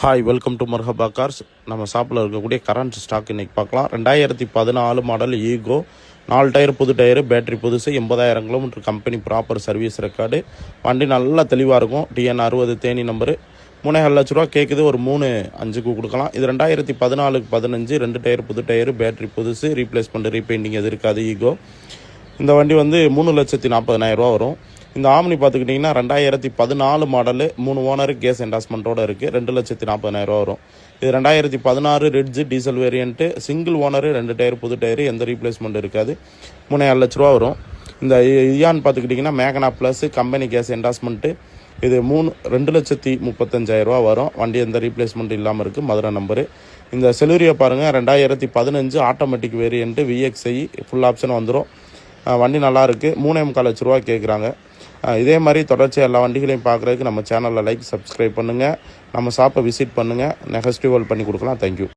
Hi welcome to Marhaba cars நம்ம ஷாப்பில் இருக்கக்கூடிய கரண்ட் ஸ்டாக் இன்னைக்கு பார்க்கலாம். ரெண்டாயிரத்தி பதினாலு மாடல் ஈகோ நாலு டயர் புது டயரு பேட்டரி புதுசு எண்பதாயிரம் kilometre company proper service record வண்டி நல்லா தெளிவாக இருக்கும். டிஎன் அறுபது தேனி நம்பரு மூணேகால் லட்ச ரூபா கேட்குது ஒரு மூணு அஞ்சுக்கு கொடுக்கலாம். இது ரெண்டாயிரத்தி பதினாலுக்கு பதினஞ்சு ரெண்டு டயர் புது டயரு பேட்டரி புதுசு ரீப்ளேஸ்மெண்ட் ரீபெயிண்டிங் எது இருக்காது ஈகோ இந்த வண்டி வந்து மூணு லட்சத்தி நாற்பதனாயிரம் ரூபா வரும். இந்த ஆம்னி பார்த்துக்கிட்டிங்கன்னா ரெண்டாயிரத்தி பதினாலு மாடலு மூணு ஓனர் கேஸ் என்டாஸ்மெண்ட்டோடு இருக்குது ரெண்டு லட்சத்தி நாற்பதனாயிரம் ரூபா வரும். இது ரெண்டாயிரத்தி பதினாறு Ritz diesel variant single owner ரெண்டு டயர் புது டயரு எந்த ரீப்ளேஸ்மெண்ட் இருக்காது. மூணு ஏழு லட்ச ரூபா வரும். இந்த இயான் பார்த்துக்கிட்டிங்கன்னா மேகனா ப்ளஸ் கம்பெனி கேஸ் என்டாஸ்மெண்ட்டு இது மூணு ரெண்டு லட்சத்தி முப்பத்தஞ்சாயிரரூவா வரும். வண்டி எந்த ரீப்ளேஸ்மெண்ட் இல்லாமல் இருக்குது மதுரை நம்பரு இந்த செலூரியை பாருங்கள் ரெண்டாயிரத்தி பதினஞ்சு automatic variant VXI full option வந்துடும் வண்டி நல்லாயிருக்கு மூணே முக்கால் லட்ச ரூபா கேட்குறாங்க இதே மாதிரி தொடர்ச்சியாக எல்லா வண்டிகளையும் பார்க்குறதுக்கு நம்ம சேனலில் லைக் சப்ஸ்கிரைப் பண்ணுங்கள் நம்ம ஷாப்பை விசிட் பண்ணுங்கள் நெகஸ்டிவல் பண்ணி கொடுக்கலாம். தேங்க்யூ